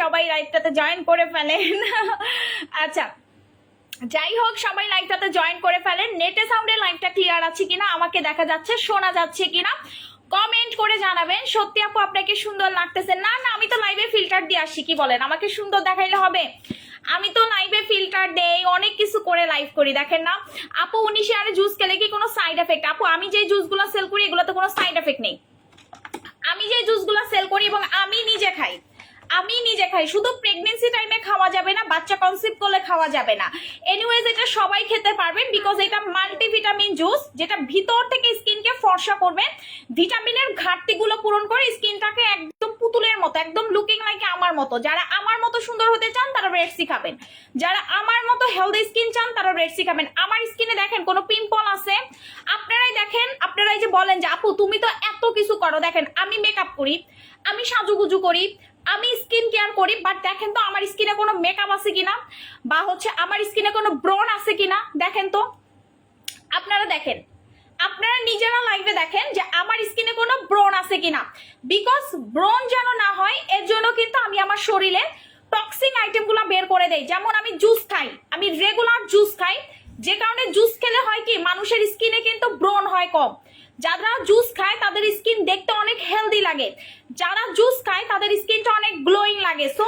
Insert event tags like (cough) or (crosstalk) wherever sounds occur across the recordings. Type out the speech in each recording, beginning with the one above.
সবাই লাইভটাতে জয়েন করে ফেলেন। আচ্ছা যাই হোক, সবাই লাইভটাতে জয়েন করে ফেলেন। নেটে সাউন্ডের লাইভটা ক্লিয়ার আছে কিনা, আমাকে দেখা যাচ্ছে, শোনা যাচ্ছে কিনা কমেন্ট করে জানাবেন। সত্যি আপু, আপনাকে সুন্দর লাগতেছে। না না, আমি তো লাইভে ফিল্টার দিয়ে আসি, কি বলেন? আমাকে সুন্দর দেখাইলে হবে। আমি তো লাইভে ফিল্টার দেই, অনেক কিছু করে লাইভ করি, দেখেন না? আপু, উনি শেয়ারে জুস খেলে কি কোনো সাইড এফেক্ট আপু, আমি যে জুসগুলো সেল করি, এগুলোতে কোনো সাইড এফেক্ট নেই। আমি যে জুসগুলো সেল করি এবং আমি নিজে খাই। আমি নিজে খাই। শুধু প্রেগনেন্সি টাইমে খাওয়া যাবে না, বাচ্চা কনসিভ করলে খাওয়া যাবে না। এনিওয়েজ এটা সবাই খেতে পারবেন বিকজ এটা মাল্টিভিটামিন জুস যেটা ভিতর থেকে স্কিনকে ফর্সা করবে। ভিটামিনের ঘাটতিগুলো পূরণ করে স্কিনটাকে একদম পুতুলের মতো, একদম লুকিং লাইক আমার মতো। যারা আমার মতো সুন্দর হতে চান, তারা রেডসি খাবেন। যারা আমার মতো হেলদি স্কিন চান, তারা রেডসি খাবেন। আমার স্কিনে দেখেন, কোনো পিম্পল আছে? আপনারাই দেখেন, আপনারাই যে বলেন যে, আপু, তুমি তো এত কিছু করো। দেখেন, আমি মেকআপ করি, আমি সাজুগুজু করি আমি স্কিন কেয়ার করি বাট দেখেন তো আমার স্কিনে কোনো মেকআপ আছে কিনা, বা হচ্ছে আমার স্কিনে কোনো ব্রণ আছে কিনা, দেখেন তো। আপনারা দেখেন, আপনারা নিজেরা লাইভে দেখেন যে আমার স্কিনে কোনো ব্রণ আছে কিনা। বিকজ ব্রণ যেন না হয়, এর জন্য কিন্তু আমি আমার শরীরে টক্সিক আইটেমগুলো বের করে দেই। যেমন আমি জুস খাই, আমি রেগুলার জুস খাই, যে কারণে জুস খেলে হয় কি, মানুষের স্কিনে কিন্তু ব্রণ হয় কম। যারা জুস খায়, তাদের স্কিন দেখতে অনেক হেলদি লাগে। যারা জুস খায়, তাদের স্কিনটা অনেক গ্লোয়িং লাগে। সো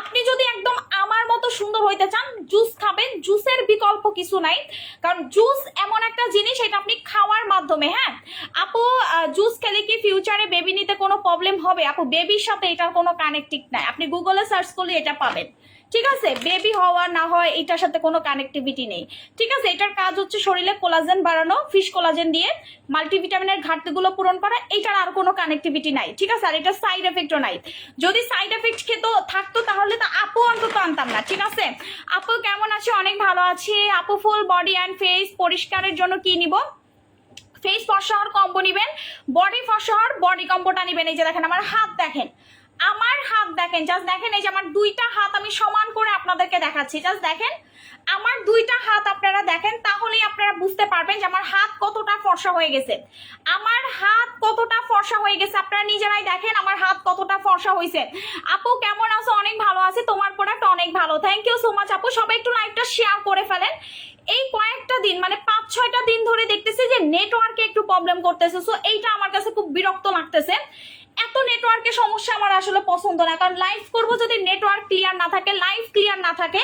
আপনি যদি একদম আমার মতো সুন্দর হইতে চান জুস খাবেন জুসের বিকল্প কিছু নাই। কারণ জুস এমন একটা জিনিস, এটা আপনি খাওয়ার মাধ্যমে হ্যাঁ? আপু জুস খেলে কি ফিউচারে বেবি নিতে কোনো প্রবলেম হবে? আপু বেবির সাথে এটার কোনো কানেক্টিভ নাই। আপনি গুগলে সার্চ করলে এটা পাবেন। ঠিক আছে? বেবি হওয়া না হয়, এটার সাথে কোনো কানেক্টিভিটি নেই। ঠিক আছে? এটার কাজ হচ্ছে শরীরে কোলাজেন বাড়ানো ফিশ কোলাজেন দিয়ে মাল্টিভিটামিনের ঘাটতিগুলো পূরণ করা, এটার আর কোনো কানেক্টিভিটি নাই। ঠিক আছে? আর এটা সাইড এফেক্টও নাই। যদি সাইড এফেক্ট খেতো, থাকতো, তাহলে তো আপু অন্তত আনতাম না। ঠিক আছে? আপু কেমন আছে? অনেক ভালো আছে। আপু ফুল বডি অ্যান্ড ফেস পরিষ্কারের জন্য কি নিব? ফেস ফর্সা হওয়ার কম্বো নিবেন বডি ফর্সা হওয়ার বডি কম্বোটা নিবেন। এই যে দেখেন, আমার হাত দেখেন। আমার হাত দেখেন জাস্ট দেখেন এই যে আমার দুইটা হাত আমি সমান করে আপনাদেরকে দেখাচ্ছি জাস্ট দেখেন। আমার দুইটা হাত আপনারা দেখেন, তাহলেই আপনারা বুঝতে পারবেন যে আমার হাত কতটা ফর্সা হয়ে গেছে। আমার হাত কতটা ফর্সা হয়ে গেছে, আপনারা নিজেরাই দেখেন আমার হাত কতটা ফর্সা হয়েছে আপু, কেমন আছো? অনেক ভালো আছে, তোমার প্রোডাক্ট অনেক ভালো। থ্যাংক ইউ সো মাচ আপু। সবাই একটু লাইভটা শেয়ার করে ফেলেন। এই কয়েকটা দিন মানে পাঁচ, ছয়টা দিন ধরে দেখতেছি যে নেটওয়ার্কে একটু প্রবলেম করতেছে সো এইটা আমার কাছে খুব বিরক্ত লাগতেছে। এত নেটওয়ার্কের সমস্যা আমার আসলে পছন্দ না। কারণ লাইভ করব যদি নেটওয়ার্ক ক্লিয়ার না থাকে লাইভ ক্লিয়ার না থাকে,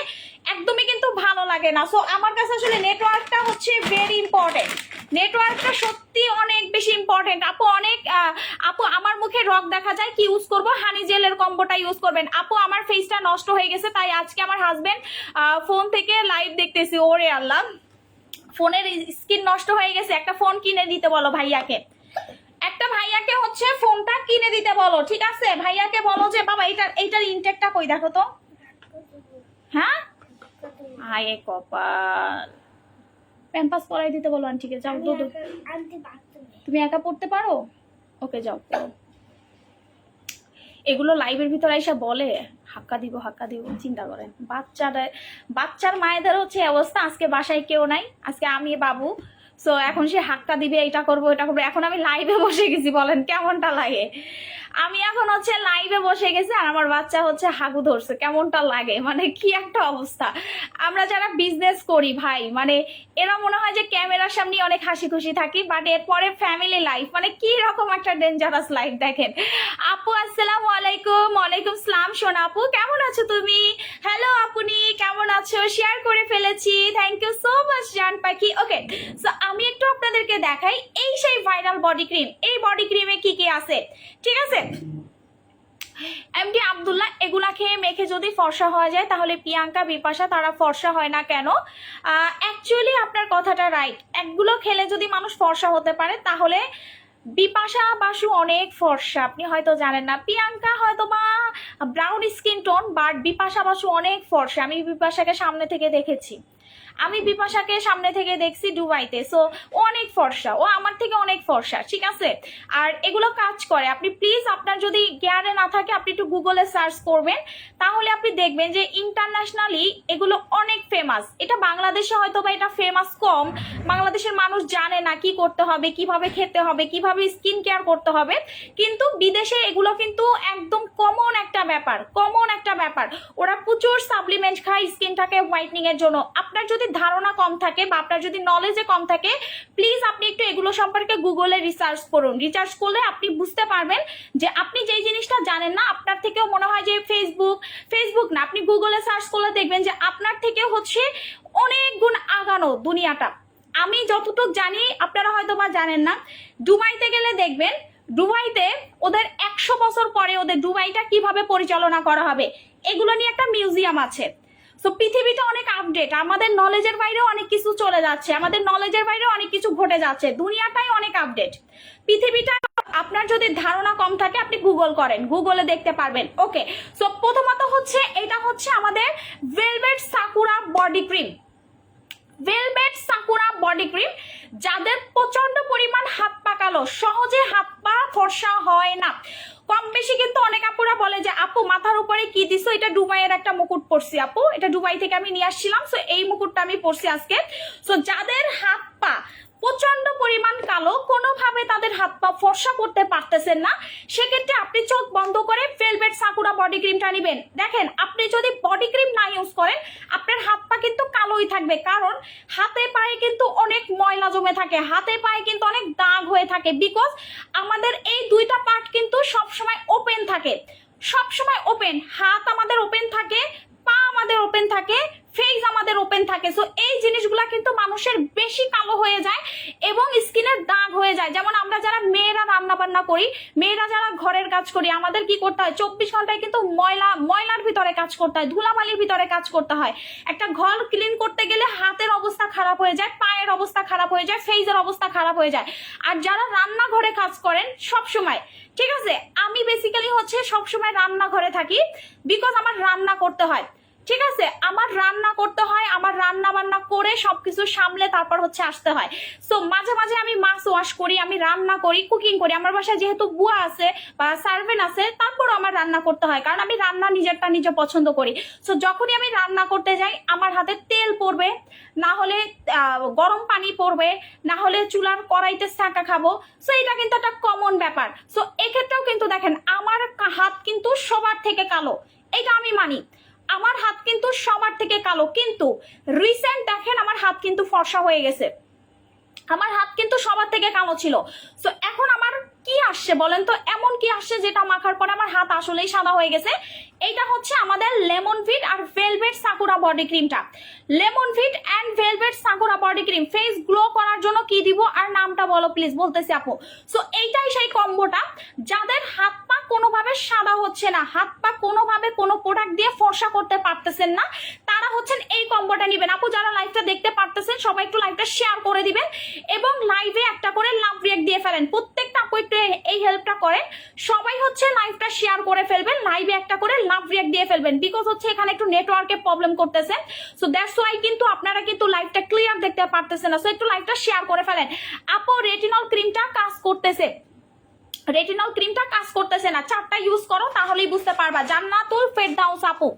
একদমই কিন্তু ভালো লাগে না। সো আমার কাছে আসলে নেটওয়ার্কটা হচ্ছে ভেরি ইম্পর্টেন্ট নেটওয়ার্কটা সত্যি অনেক বেশি ইম্পর্টেন্ট আপু অনেক আপু আমার মুখে রক দেখা যায়, কি ইউজ করব? হানি জেলের কম্বোটা ইউজ করবেন। আপু, আমার ফেসটা নষ্ট হয়ে গেছে, তাই আজকে আমার হাজবেন্ড ফোন থেকে লাইভ দেখতেছি। ওরে আল্লাহ। ফোনের স্ক্রিন নষ্ট হয়ে গেছে, একটা ফোন কিনে দিতে বলো ভাইয়াকে। একটা ভাইয়াকে হচ্ছে ফোনটা কিনে দিতে বলো ঠিক আছে? ভাইয়াকে বলো যে বাবা এইটার এইটার ইনটেকটা কই? দেখো তো। হ্যাঁ? আয়ে কপাল। প্যাম্পাস পরাই দিতে বলো আন্টিকে যাও পারতো তুমি একা পড়তে পারো? ওকে যাও এগুলো লাইভের ভিতরে এসে বলে হাক্কা দিব হাক্কা দিব চিন্তা করেন বাচ্চারা বাচ্চার মায়েদের হচ্ছে অবস্থা আজকে বাসায় কেউ নাই আজকে আমি বাবু সো এখন সে হাক্কা দিবে এটা করব এটা করব। এখন আমি লাইভে বসে গেছি, বলেন কেমনটা লাগে? আমি এখন হচ্ছে লাইভে বসে গেছি আর আমার বাচ্চা হচ্ছে হাগু ধরছে, কেমনটা লাগে? মানে কি একটা অবস্থা? আমরা যারা বিজনেস করি ভাই মানে এরা মনে হয় যে ক্যামেরার সামনে অনেক হাসি খুশি থাকি বাট এরপরে ফ্যামিলি লাইফ মানে কি রকম একটা ডেঞ্জারাস লাইফ দেখেন। আপু, আসসালাম আলাইকুম। ওয়ালাইকুম সালাম, সোনা আপু, কেমন আছো তুমি? হ্যালো আপনি কেমন আছো? শেয়ার করে ফেলেছি। থ্যাংক ইউ সো মাচ জান পাখি। ওকে সো আমি একটু আপনাদেরকে দেখাই এই সেই ভাইরাল বডি ক্রিম এই বডি ক্রিমে কি কি আছে? ঠিক আছে? এমডি আবদুল্লাহ এগুলা খেয়ে মেখে যদি ফর্সা হয়ে যায়, তাহলে প্রিয়াঙ্কা, বিপাশা, তারা ফর্সা হয় না কেন? অ্যাকচুয়ালি আপনার কথাটা রাইট একগুলো খেলে যদি মানুষ ফর্সা হতে পারে, তাহলে বিপাশা, বাসু অনেক ফর্সা। আপনি হয়তো জানেন না। প্রিয়াঙ্কা হয়তো বা brown skin tone but Bipasha, Basu অনেক ফর্সা। আমি বিপাশাকে সামনে থেকে দেখেছি। আমি বিপাশাকে সামনে থেকে দেখছি দুবাইতে সো ও অনেক ফর্সা, ও আমার থেকে অনেক ফর্সা, ঠিক আছে? আর এগুলো কাজ করে, আপনি প্লিজ আপনার যদি জ্ঞানে না থাকে, আপনি একটু গুগলে সার্চ করবেন, তাহলে আপনি দেখবেন যে ইন্টারন্যাশনালি এগুলো অনেক ফেমাস এটা বাংলাদেশে হয়তো বা এটা ফেমাস কম, বাংলাদেশের মানুষ জানে না কি করতে হবে, কীভাবে খেতে হবে, কীভাবে স্কিন কেয়ার করতে হবে, কিন্তু বিদেশে এগুলো কিন্তু একদম কমন একটা ব্যাপার কমন একটা ব্যাপার, ওরা প্রচুর সাপ্লিমেন্ট খায় স্কিনটাকে হোয়াইটনিং এর জন্য, আপনার যদি ধারণা কম থাকে বা আপনার যদি নলেজে কম থাকে প্লিজ আপনি একটু এগুলো সম্পর্কে গুগলে রিসার্চ করুন। রিসার্চ করলে আপনি বুঝতে পারবেন যে আপনি যেই জিনিসটা জানেন না, আপনার থেকেও মনে হয় যে ফেসবুক ফেসবুক না, আপনি গুগলে সার্চ করলে দেখবেন যে আপনার থেকে হচ্ছে অনেক গুণ আগানো দুনিয়াটা। আমি যতটুকু জানি, আপনারা হয়তো বা জানেন না, দুবাইতে গেলে দেখবেন, দুবাইতে ওদের একশো বছর পরে ওদের দুবাইটা কীভাবে পরিচালনা করা হবে, এগুলো নিয়ে একটা মিউজিয়াম আছে। সো পৃথিবীটা অনেক আপডেট আমাদের নলেজের বাইরেও অনেক কিছু চলে যাচ্ছে, আমাদের নলেজের বাইরেও অনেক কিছু ঘটে যাচ্ছে, দুনিয়াটাই অনেক আপডেট পৃথিবীটা আপনার যদি ধারণা কম থাকে, আপনি গুগল করেন গুগলে দেখতে পারবেন। ওকে সো প্রথমত হচ্ছে, এটা হচ্ছে আমাদের velvet sakura body cream velvet sakura body cream যাদের প্রচণ্ড পরিমাণ হাত পা কালো সহজে হাত পা ফর্সা হয় না। কম বেশি কিন্তু অনেক আপুরা বলে যে, আপু, মাথার উপরে কি দিছো? এটা দুবাইয়ের একটা মুকুট পরছি, আপু। এটা দুবাই থেকে আমি নিয়ে আসছিলাম সো এই মুকুটটা আমি পরছি আজকে। সো যাদের হাত পা প্রচণ্ড পরিমাণ কোনোভাবে তাদের হাত পা ফর্সা করতে পারতেছেন না, সেক্ষেত্রে আপনি চোখ বন্ধ করে ভেলভেট সাকুরা বডি ক্রিমটা নেবেন। দেখেন, আপনি যদি বডি ক্রিম না ইউজ করেন, আপনার হাত পা কিন্তু কালোই থাকবে। কারণ হাতে পায়ে কিন্তু অনেক ময়লা জমে থাকে, হাতে পায়ে কিন্তু অনেক দাগ হয়ে থাকে বিকজ আমাদের এই দুইটা পার্ট কিন্তু সবসময় ওপেন থাকে। সবসময় ওপেন হাত আমাদের ওপেন থাকে পা আমাদের ওপেন থাকে ফেস আমাদের ওপেন থাকে। সো এই জিনিসগুলা কিন্তু মানুষের বেশি কালো হয়ে যায় এবং স্কিনের দাগ হয়ে যায়। যেমন আমরা যারা মেয়েরা রান্না বান্না করি, মেয়েরা যারা ঘরের কাজ করি, আমাদের কি করতে হয়? চব্বিশ ঘন্টায় কিন্তু ময়লা, ময়লার ভিতরে কাজ করতে হয়, ধুলাবালির ভিতরে কাজ করতে হয়। একটা ঘর ক্লিন করতে গেলে হাতের অবস্থা খারাপ হয়ে যায়, পায়ের অবস্থা খারাপ হয়ে যায় ফেসের অবস্থা খারাপ হয়ে যায়। আর যারা রান্নাঘরে কাজ করেন সব সময় ঠিক আছে? আমি বেসিক্যালি হচ্ছে সবসময় রান্নাঘরে থাকি বিকজ আমার রান্না করতে হয়। ঠিক আছে? আমার রান্না করতে হয়, আমার রান্না বান্না করে সবকিছু সামলে তারপর হচ্ছে আসতে হয়। সো মাঝে মাঝে আমি মাছ ওয়াশ করি, আমি রান্না করি কুকিং করি। আমার বাসায় যেহেতু বুয়া আছে বা সার্ভেন্ট আছে, তারপরও আমার রান্না করতে হয়, কারণ আমি রান্না নিজেরটা নিজে পছন্দ করি। সো যখনই আমি রান্না করতে যাই, আমার হাতে তেল পড়বে, না হলে গরম পানি পড়বে, না হলে চুলার কড়াইতে ছাঁকা খাব। সো এটা কিন্তু একটা কমন ব্যাপার। সো এক্ষেত্রেও কিন্তু দেখেন, আমার হাত কিন্তু সবার থেকে কালো। এটা আমি মানি। আমার হাত কিন্তু সবার থেকে কালো। কিন্তু রিসেন্ট দেখেন আমার হাত কিন্তু ফর্সা হয়ে গেছে। আমার হাত কিন্তু সবার থেকে কালো ছিল। তো এখন আমার কি আসছে বলেন তো? এমন কি আসছে যেটা মাখার পরে আমার হাত আসলেই সাদা হয়ে গেছে। এইটা হচ্ছে আমাদের লেমন ভিট আর ভেলভেট সাকুরা বডি ক্রিমটা। Lemon vit and velvet sakura body cream. Face glow করার জন্য কি দিব আর নামটা বলো প্লিজ বলতেছি আপু। সো এইটাই সেই কম্বোটা। যাদের হাত পা কোনোভাবে সাদা হচ্ছে না, হাত পা কোনোভাবে কোনো প্রোডাক্ট দিয়ে ফর্সা করতে পারতেছেন না, তারা হচ্ছেন এই কম্বোটা নেবেন। আপু, যারা লাইভটা দেখতে পারতেছেন, সবাই একটু লাইভটা শেয়ার করে দিবেন এবং লাইভে একটা করে লাভ রিয়েক্ট দিয়ে ফেলেন। প্রত্যেকটা আপু একটু এই হেল্পটা করেন। সবাই হচ্ছে লাইভটা শেয়ার করে ফেলবেন লাইভে একটা করে লাভ রিয়াক্ট দিয়ে ফেলবেন। বিকজ হচ্ছে এখানে একটু নেটওয়ার্কে প্রবলেম করতেছে। সো দ্যাটস ওয়াই কিন্তু আপনারা কিন্তু লাইভটা ক্লিয়ার দেখতে পারতেছে না। সো একটু লাইভটা শেয়ার করে ফেলেন। আপো রেটিনল ক্রিমটা কাজ করতেছে। রেটিনল ক্রিমটা কাজ করতেছে না। চারটা ইউজ করো, তাহলেই বুঝতে পারবা। জান্নাতুল ফেরদাউস আপু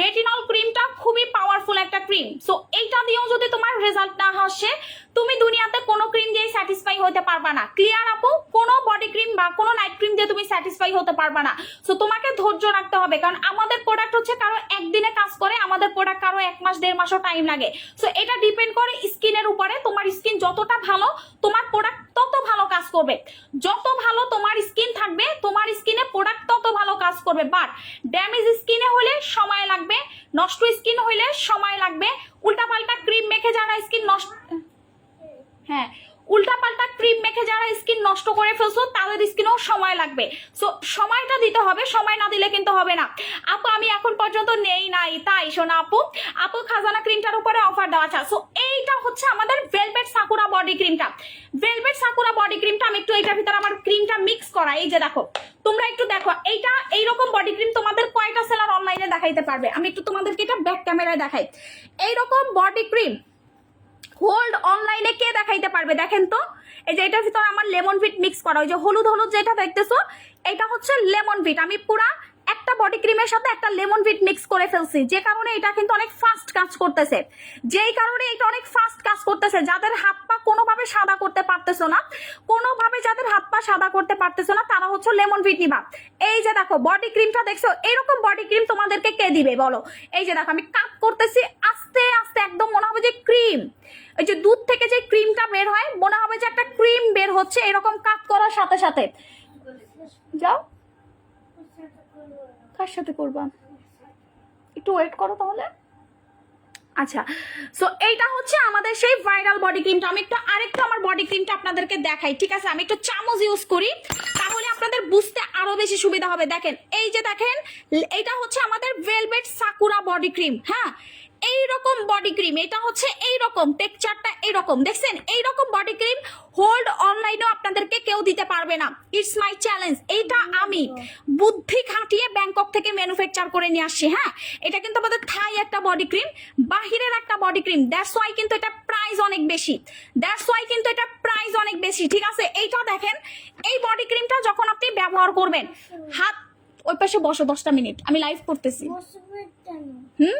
রেটিনল ক্রিমটা খুবই পাওয়ারফুল একটা ক্রিম সো এইটা দিয়েও যদি তোমার রেজাল্ট না আসে, তুমি দুনিয়াতে কোনো ক্রিম দিয়ে স্যাটিসফাই হতে পারবা না। ক্লিয়ার আপু? কোনো বডি ক্রিম বা কোনো নাইট ক্রিম দিয়ে তুমি স্যাটিসফাই হতে পারবা না। সো তোমাকে ধৈর্য রাখতে হবে, কারণ আমাদের প্রোডাক্ট হচ্ছে কারও একদিনে কাজ করে, আমাদের প্রোডাক্ট কারও এক মাস, দেড় মাসও টাইম লাগে। সো এটা ডিপেন্ড করে স্কিনের উপরে। তোমার স্কিন যতটা ভালো, তোমার প্রোডাক্ট করবে। যত ভালো তোমার স্কিন থাকবে, তোমার স্কিনে প্রোডাক্ট তত ভালো কাজ করবে। বাট ড্যামেজ স্কিনে হলে সময় লাগবে, নষ্ট স্কিন হলে সময় লাগবে। উল্টাপাল্টা ক্রিম মেখে যারা স্কিন নষ্ট হ্যাঁ উল্টাপাল্টা ক্রিম মেখে যারা স্কিন নষ্ট করে ফেলছো, তাদের স্কিনেও সময় লাগবে। সো সময়টা দিতে হবে, সময় না দিলে কিন্তু হবে না। আপু, আমি এখন পর্যন্ত নেই নাই, তাই শোনা আপু। আপু, খাজানা ক্রিমটার উপরে অফার দেওয়া আছে। সো এইটা হচ্ছে আমাদের ভেলভেট সাকুরা বডি ক্রিমটা ভেলভেট সাকুরা বডি ক্রিমটা আমি একটু এটার ভিতরে আমার ক্রিমটা মিক্স করা এই যে দেখো, তোমরা একটু দেখো, এইটা এইরকম বডি ক্রিম তোমাদের কয়টা সেলার অনলাইনে দেখাইতে পারবে? আমি একটু তোমাদেরকে এটা ব্যাক ক্যামেরায় দেখাই। এইরকম বডি ক্রিম হোল্ড অনলাইনে কে দেখাইতে পারবে? দেখেন তো, এই যে এটার ভিতরে আমার লেমন ভিট মিক্স করা, ওই যে হলুদ হলুদ যেটা দেখতেছো, এটা হচ্ছে লেমন ভিট আমি পুরা একটা বডি ক্রিমের সাথে একটা লেমন ভিট মিক্স করে ফেলছি। যে কারণে এটা কিন্তু অনেক ফাস্ট কাজ করতেছে। যেই কারণে এটা অনেক ফাস্ট কাজ করতেছে। যাদের হাত পা কোনোভাবে সাদা করতে পারতেছো না, কোনোভাবে যাদের হাত পা সাদা করতে পারতেছো না, তারা হচ্ছে লেমন ভিট নিবা। এই যে দেখো বডি ক্রিমটা দেখছ, এরকম বডি ক্রিম তোমাদেরকে কে দিবে বলো? এই যে দেখো, আমি কাট করতেছি, আস্তে আস্তে একদম মনে হবে যে ক্রিম ওই যে দুধ থেকে যে ক্রিমটা বের হয়, মনে হবে যে একটা ক্রিম বের হচ্ছে, এরকম কাট করার সাথে সাথে। যাও। কার সাথে করবা? একটু ওয়েট করো তাহলে। আচ্ছা সো এইটা হচ্ছে আমাদের সেই ভাইরাল বডি ক্রিমটা আমি একটু আরেকটু আমার বডি ক্রিমটা আপনাদেরকে দেখাই, ঠিক আছে? আমি একটু চামচ ইউজ করি, তাহলে আপনাদের বুঝতে আরও বেশি সুবিধা হবে। দেখেন, এই যে দেখেন এটা হচ্ছে আমাদের ভেলভেট সাকুরা বডি ক্রিম হ্যাঁ? এইরকম বডি ক্রিম এটা হচ্ছে এই রকম টেক্সচারটা এইরকম। দেখছেন? এই রকম বডি ক্রিম হোল্ড অনলাইনেও আপনাদেরকে কেউ দিতে পারবে না। ইটস মাই চ্যালেঞ্জ এইটা আমি বুদ্ধি খাটিয়ে ব্যাংকক থেকে ম্যানুফ্যাকচার করে নিয়ে আসছি হ্যাঁ? এটা কিন্তু আমাদের থাই একটা বডি ক্রিম বাহিরের একটা বডি ক্রিম দ্যাটস ওয়াই কিন্তু এটা প্রাইস অনেক বেশি। দ্যাটস ওয়াই কিন্তু এটা প্রাইস অনেক বেশি ঠিক আছে? এইটা দেখেন এই বডি ক্রিমটা যখন আপনি ব্যবহার করবেন হাত ওই পাশে বসো দশটা মিনিট আমি লাইভ করতেছি। হুম?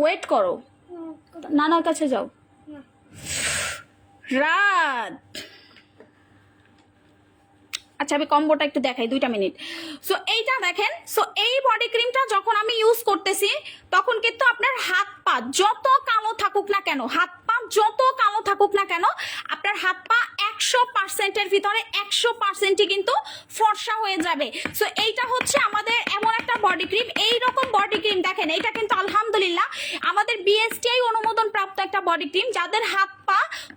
ওয়েট করো। নানার কাছে যাও। রাত। আচ্ছা আমি কম্বোটা একটু দেখাই, দুইটা মিনিট। সো এইটা দেখেন সো এই বডি ক্রিমটা যখন আমি ইউজ করতেছি, তখন কিন্তু আপনার হাত পা যত কালো থাকুক না কেন, হাত পা যত কালো থাকুক না কেন, আপনার হাত পা একশো পার্সেন্টের ভিতরে একশো পার্সেন্টই কিন্তু ফর্সা হয়ে যাবে। সো এইটা হচ্ছে আমাদের এমন একটা বডি ক্রিম এই রকম বডি ক্রিম দেখেন, এইটা কিন্তু আলহামদুলিল্লাহ আমাদের বিএসটিআই অনুমোদন প্রাপ্ত একটা বডি ক্রিম যাদের হাত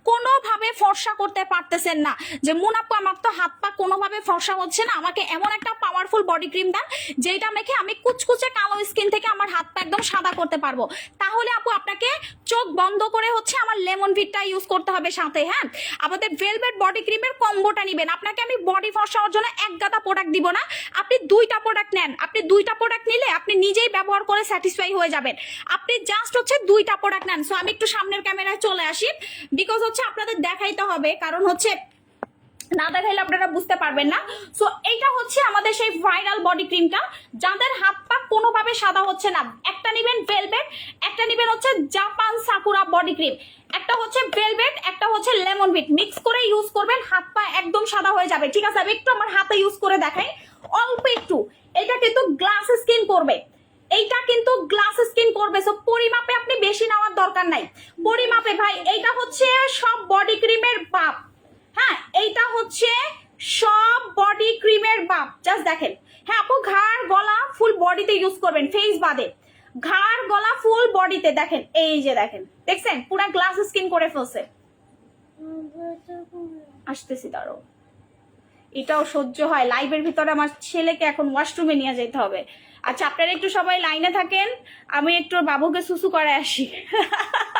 কোনোভাবে ফর্সা করতে পারতেছেন না। যে মুনাপ্পু আমার তো হাত পা কোনোভাবে ফর্সা হচ্ছে না। আমাকে এমন একটা পাওয়ারফুল বডি ক্রিম দেন যেটা মেখে আমি কুচকুচে কালো স্কিন থেকে আমার হাত পা একদম সাদা করতে পারব। তাহলে আপু, আপনাকে চোখ বন্ধ করে হচ্ছে আমার লেমন ভিটটা ইউজ করতে হবে সাথে হ্যাঁ? আমাদের ভেলভেট বডি ক্রিমের কম্বোটা নেবেন। আপনাকে আমি বডি ফর্সা হওয়ার জন্য এক গাদা প্রোডাক্ট দিব না। আপনি দুইটা প্রোডাক্ট নেন। আপনি দুইটা প্রোডাক্ট নিলে আপনি নিজেই ব্যবহার করে স্যাটিসফাই হয়ে যাবেন। আপনি জাস্ট হচ্ছে দুইটা প্রোডাক্ট নেন। সো আমি একটু সামনের ক্যামেরায় চলে আসি। বিকজ হচ্ছে আপনাদের দেখাইতে হবে, কারণ হচ্ছে না দেখাইলে আপনারা বুঝতে পারবেন না। সো এইটা হচ্ছে আমাদের সেই ভাইরাল বডি ক্রিমটা যাদের হাত পা কোনোভাবে সাদা হচ্ছে না, একটা নেবেন ভেলভেট একটা নেবেন হচ্ছে জাপান সাকুরা বডি ক্রিম একটা হচ্ছে ভেলভেট একটা হচ্ছে লেমন ভিট মিক্স করে ইউজ করবেন, হাত পা একদম সাদা হয়ে যাবে। ঠিক আছে, আমি একটু আমার হাতে ইউজ করে দেখাই। অল্প একটু। এটা কিন্তু গ্লাস স্কিন করবে। এইটা কিন্তু গ্লাস স্কিন করবে। সো পরিমাপে আপনি বেশি নেওয়ার দরকার নাই। পরিমাপে ভাই, এইটা হচ্ছে সব বডি ক্রিমের বাপ হ্যাঁ এইটা হচ্ছে সব বডি ক্রিমের বাপ জাস্ট দেখেন। হ্যাঁ আপু, ঘাড়, গলা ফুল বডিতে ইউজ করবেন ফেস বাদে। ঘাড়, গলা ফুল বডিতে দেখেন, এই যে দেখেন। দেখছেন? পুরা গ্লাস স্কিন করে ফেলছে। আসতেছি তারও এটাও সহ্য হয়। লাইভের ভিতরে আমার ছেলেকে এখন ওয়াশরুমে নিয়ে যেতে হবে। আচ্ছা আপনারা একটু সবাই লাইনে থাকেন আমি একটু বাবুকে সুসু করে আসি। (laughs)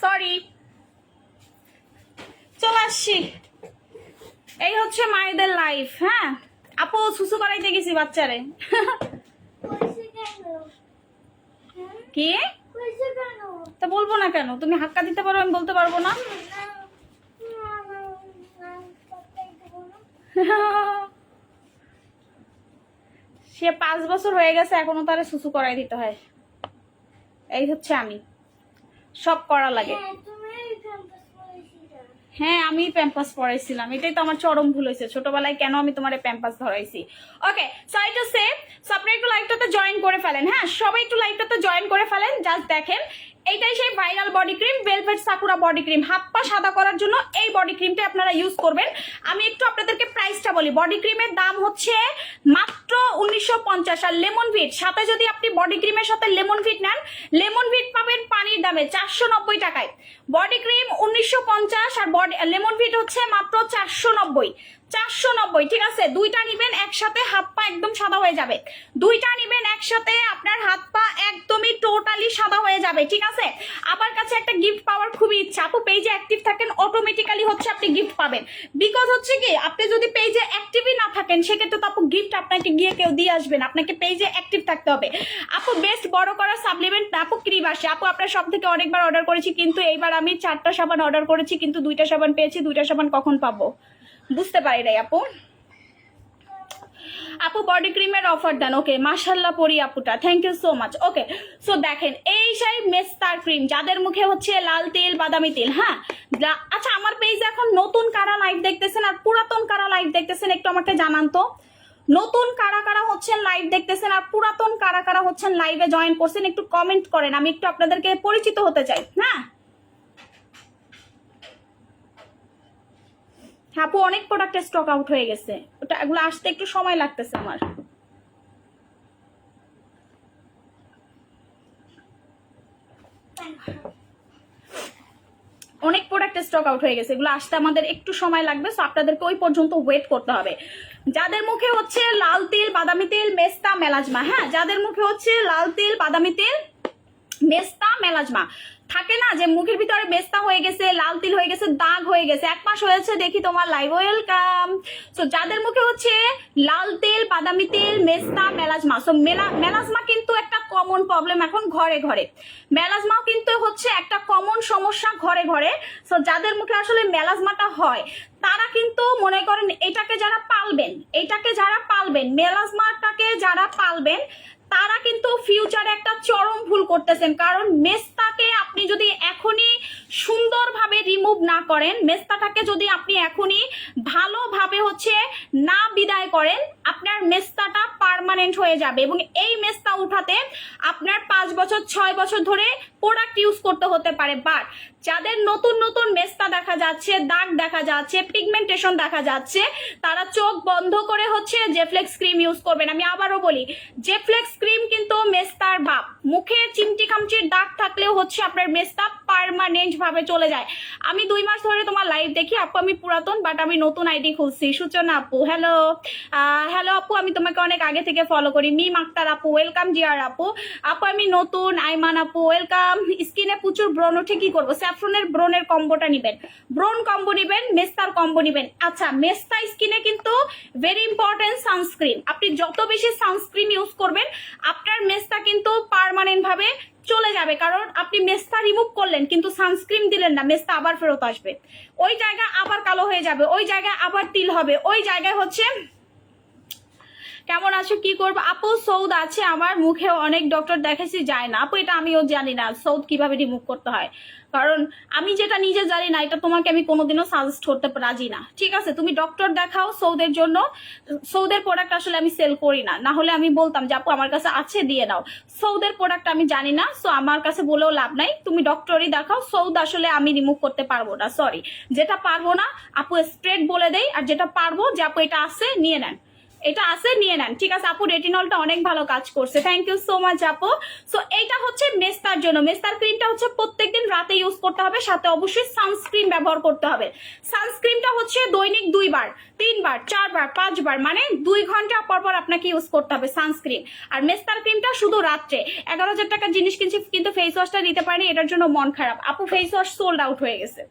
সরি চলে আসছি। এই হচ্ছে মায়েদের লাইফ হ্যাঁ? আপু সুসু করাইতে গেছি বাচ্চারে। হ্যাঁ? কি? তা বলব না কেন? তুমি হাক্কা দিতে পারো আমি বলতে পারব না। সে পাঁচ বছর হয়ে গেছে এখনও তারে সুসু করাই দিতে হয়। এই হচ্ছে আমি। সব করা লাগে। হ্যাঁ। হ্যাঁ আমি প্যাম্পাস পড়াইছিলাম। এটাই তো আমার চরম ভুল হয়েছে। ছোটবেলায় কেন আমি তোমার Pampers ধরাইছি? Okay sorry to say so আপনি একটু লাইভটাতে জয়েন করে ফেলেন। হ্যাঁ সবাই একটু লাইভটাতে জয়েন করে ফেলেন। জাস্ট দেখেন viral body cream velvet sakura body cream. হাত পা সাদা করার জন্য এই বডি ক্রিমটা আপনারা ইউজ করবেন। আমি একটু আপনাদেরকে প্রাইসটা বলি। বডি ক্রিমের দাম হচ্ছে মাত্র উনিশশো পঞ্চাশ। আর লেমন ভিট, সাথে যদি আপনি বডি ক্রিমের সাথে লেমন ভিট নেন, লেমন ভিট পাবেন পানির দামে চারশো নব্বই টাকায়। বডি ক্রিম উনিশশো পঞ্চাশ আর বডি, লেমন ভিট হচ্ছে মাত্র চারশো নব্বই। চারশো নব্বই, ঠিক আছে? দুইটা নিবেন, একসাথে হাত পা একদম সাদা হয়ে যাবে। দুইটা নিবেন, একসাথে আপনার হাত পা একদমই টোটালি সাদা হয়ে যাবে, ঠিক আছে? আমার কাছে একটা গিফট পাওয়ার খুবই ইচ্ছা। আপু পেজে অ্যাক্টিভ থাকেন অটোমেটিক্যালি হচ্ছে আপনি গিফট পাবেন। বিকজ হচ্ছে কি, আপনি যদি পেজে অ্যাক্টিভই না থাকেন, সেক্ষেত্রে তো আপু গিফট আপনাকে গিয়ে কেউ দিয়ে আসবেন আপনাকে পেজে অ্যাক্টিভ থাকতে হবে। আপু বেস্ট বড় করা সাপ্লিমেন্ট আপু ক্রিম আসে। আপু, আপনার সব থেকে অনেকবার অর্ডার করেছি, কিন্তু এইবার আমি চারটা সাবান অর্ডার করেছি, কিন্তু দুইটা সাবান পেয়েছি, দুইটা সাবান কখন পাবো? বুঝতে পারি নাই, আপু। আপু বডি ক্রিমের অফার দেন ওকে মাশাল্লাহ পরি আপুটা thank you so much okay so দেখেন, এই সেই মেস্তার ক্রিম যাদের মুখে হচ্ছে লাল তেল, বাদামি তেল হ্যাঁ? আচ্ছা আমার পেজে এখন নতুন কারা লাইভ দেখতেছেন আর পুরাতন কারা লাইভ দেখতেছেন, একটু আমাকে জানান তো। নতুন কারা কারা হচ্ছেন লাইভ দেখতেছেন আর পুরাতন কারা কারা হচ্ছেন লাইভে জয়েন করছেন, একটু কমেন্ট করেন, আমি একটু আপনাদেরকে পরিচিত হতে চাই হ্যাঁ? আপু অনেক প্রোডাক্টের স্টক আউট হয়ে গেছে। ওটা, এগুলো আসতে একটু সময় লাগতেছে আমার। অনেক প্রোডাক্টের স্টক আউট হয়ে গেছে, এগুলো আসতে আমাদের একটু সময় লাগবে। সো আপনাদেরকে ওই পর্যন্ত ওয়েট করতে হবে। যাদের মুখে হচ্ছে লাল তেল, বাদামি তেল, মেস্তা, মেলাজমা হ্যাঁ? যাদের মুখে হচ্ছে লাল তেল, বাদামি তেল, মেস্তা, মেলাজমা। থাকে না যে মুখের ভিতরে মেস্তা হয়ে গেছে, লাল তিল হয়ে গেছে, দাগ হয়ে গেছে। এক মাস হয়েছে দেখি তোমার লাইভ ওয়েলকাম সো যাদের মুখে হচ্ছে লাল তেল, বাদামি তেল, মেস্তা, মেলাজমা। সো মেলা, মেলাজমা কিন্তু একটা কমন প্রবলেম এখন ঘরে ঘরে। মেলাজমা কিন্তু হচ্ছে একটা কমন সমস্যা ঘরে ঘরে। সো যাদের মুখে আসলে মেলাজমাটা হয়, তারা কিন্তু মনে করেন এটাকে যারা পালবেন, এটাকে যারা পালবেন, মেলাজমাটাকে যারা পালবেন তারা কিন্তু ফিউচারে একটা চরম ভুল করতেছেন। কারণ মেস্তাকে আপনি যদি এখনই সুন্দরভাবে রিমুভ না করেন। মেস্তাটাকে যদি আপনি এখনই ভালোভাবে হচ্ছে না বিদায় করেন, আপনার মেস্তাটা পারমানেন্ট হয়ে যাবে এবং এই মেস্তা উঠাতে আপনার পাঁচ বছর, ছয় বছর ধরে প্রোডাক্ট ইউজ করতে হতে পারে। বাট যাদের নতুন নতুন মেস্তা দেখা যাচ্ছে, দাগ দেখা যাচ্ছে পিগমেন্টেশন দেখা যাচ্ছে, তারা চোখ বন্ধ করে হচ্ছে জেফ্লেক্স ক্রিম ইউজ করবেন। আমি আবারও বলি জেফ্লেক্স ক্রিম কিন্তু মেস্তার ভাব। মুখে চিমটি খামচির দাগ থাকলেও হচ্ছে আপনার মেস্তা পার্মানেন্ট ভাবে চলে যায়। আমি দুই মাস ধরে তোমার লাইভ দেখি, আপু আমি পুরাতন বাট আমি নতুন আইডি খুলছি। সূচনা আপু হ্যালো হ্যালো আপু, আমি তোমাকে অনেক আগে থেকে ফলো করি। মিম আক্তার আপু ওয়েলকাম জিয়ার আপু। আপু, আমি নতুন, আইমান আপু ওয়েলকাম স্কিনে প্রচুর ব্রণ, উঠে কি করব? স্যাফ্রনের ব্রণের কম্বোটা নিবেন। ব্রণ কম্বো নিবেন, মেস্তার কম্বো নিবেন। আচ্ছা মেস্তা স্কিনে কিন্তু ভেরি ইম্পর্টেন্ট সানস্ক্রিন আপনি যত বেশি সানস্ক্রিন ইউজ করবেন, আপনার মেস্তা কিন্তু পার্মানেন্ট ভাবে চলে যাবে, কারণ আপনি মেস্তা রিমুভ করলেন, কিন্তু সানস্ক্রিন দিলেন না, মেস্তা আবার ফেরত আসবে। ওই জায়গা আবার কালো হয়ে যাবে, ওই জায়গায় আবার তিল হবে, ওই জায়গায় হচ্ছে কেমন আছো, কি করব? আপু, সৌদ আছে আমার মুখে অনেক ডক্টর দেখেছি যায় না। আপু, এটা আমিও জানি না, সৌদ কীভাবে রিমুভ করতে হয়। কারণ আমি যেটা নিজে জানি না, এটা তোমাকে আমি কোনোদিনও সাজেস্ট করতে রাজি না। ঠিক আছে, তুমি ডক্টর দেখাও সৌদের জন্য। সৌদের প্রোডাক্ট আসলে আমি সেল করি না। না হলে আমি বলতাম যে, আপু, আমার কাছে আছে, দিয়ে নাও। সৌদের প্রোডাক্ট আমি জানি না সো আমার কাছে বলেও লাভ নাই। তুমি ডক্টরই দেখাও, সৌদ আসলে আমি রিমুভ করতে পারব না সরি যেটা পারব না, আপু স্ট্রেট বলে দেই, আর যেটা পারব যে, আপু, এটা আছে, নিয়ে নেন। এটা আছে, নিয়ে নেন। ঠিক আছে, আপু রেটিনলটা অনেক ভালো কাজ করছে। থ্যাংক ইউ সো মাচ আপু। সো এটা হচ্ছে মেস্তার জন্য। মেস্তার ক্রিমটা হচ্ছে প্রত্যেকদিন রাতে ইউজ করতে হবে, সাথে অবশ্যই সানস্ক্রিন ব্যবহার করতে হবে। সানস্ক্রিনটা হচ্ছে দৈনিক দুইবার তিন তিনবার, চারবার, পাঁচবার মানে দুই ঘণ্টা পর পর আপনাকে ইউজ করতে হবে সানস্ক্রিন আর মেস্তার ক্রিমটা শুধু রাত্রে। এগারো হাজার টাকার জিনিস কিনছি, কিন্তু ফেস ওয়াশটা নিতে পারিনি, এটার জন্য মন খারাপ। আপু ফেস ওয়াশ সোল্ড আউট হয়ে গেছে।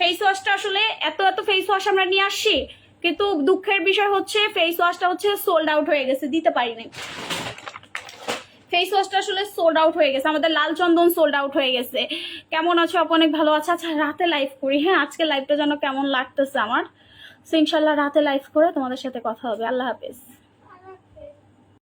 ফেস ওয়াশটা আসলে এত এত ফেস ওয়াশ আমরা নিয়ে আসছি কিন্তু দুঃখের বিষয় হচ্ছে ফেস ওয়াশটা হচ্ছে সোল্ড আউট হয়ে গেছে, দিতে পারিনি। ফেস ওয়াশটা আসলে সোল্ড আউট হয়ে গেছে, আমাদের লাল চন্দন সোল্ড আউট হয়ে গেছে। কেমন আছো আপু? অনেক ভালো আছে। আচ্ছা রাতে লাইভ করি। হ্যাঁ আজকে লাইভটা যেন কেমন লাগতেছে আমার। সো ইনশাল্লাহ রাতে লাইভ করে তোমাদের সাথে কথা হবে। আল্লাহ হাফেজ।